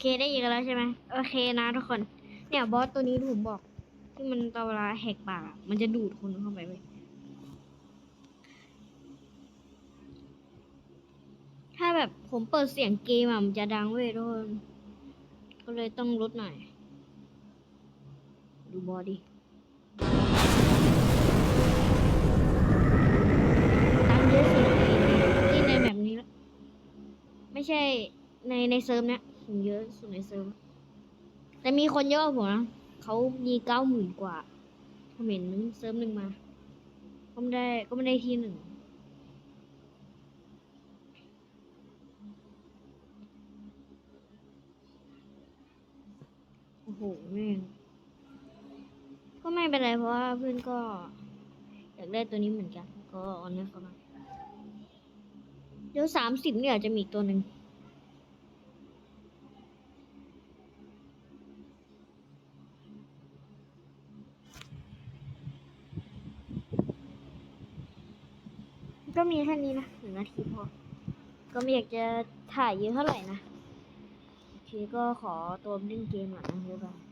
เคได้ยินกันแล้วใช่ไหมโอเคนะทุกคน เนี่ยบอสตัวนี้ที่ผมบอก ที่มันตอนเวลาแหกปากอะมันจะดูดคนเข้าไปเว้ยถ้าแบบผมเปิดเสียงเกมอะมันจะดังเว้ยทุกคนก็เลยต้องลดหน่อย ดูบอสดิตังเยอะสุดในที่ในแบบนี้แล้วไม่ใช่ในในเซิร์ฟเนี้ย ผมเยอะสุดในเซิร์ฟแต่มีคนเยอะกว่าผมนะเขามีเก้าหมื่นกว่าผมเห็นเซิร์ฟหนึ่งมา ก็ไม่ได้ก็ไม่ได้ที่หนึ่งโอ้โหแม่งก็ไม่เป็นไรเพราะว่าเพื่อนก็ อยากได้ตัวนี้เหมือนกัน ก็เอันนี้เขามาเดี๋ยวสามสิบเนี่ยจะมีตัวหนึ่ง ก็มีแค่นี้นะหนึ่งนาทีพอ ก็ไม่อยากจะถ่ายเยอะเท่าไหร่นะ โอเคก็ขอตัวเล่นเกมก่อนนะเดี๋ยบไป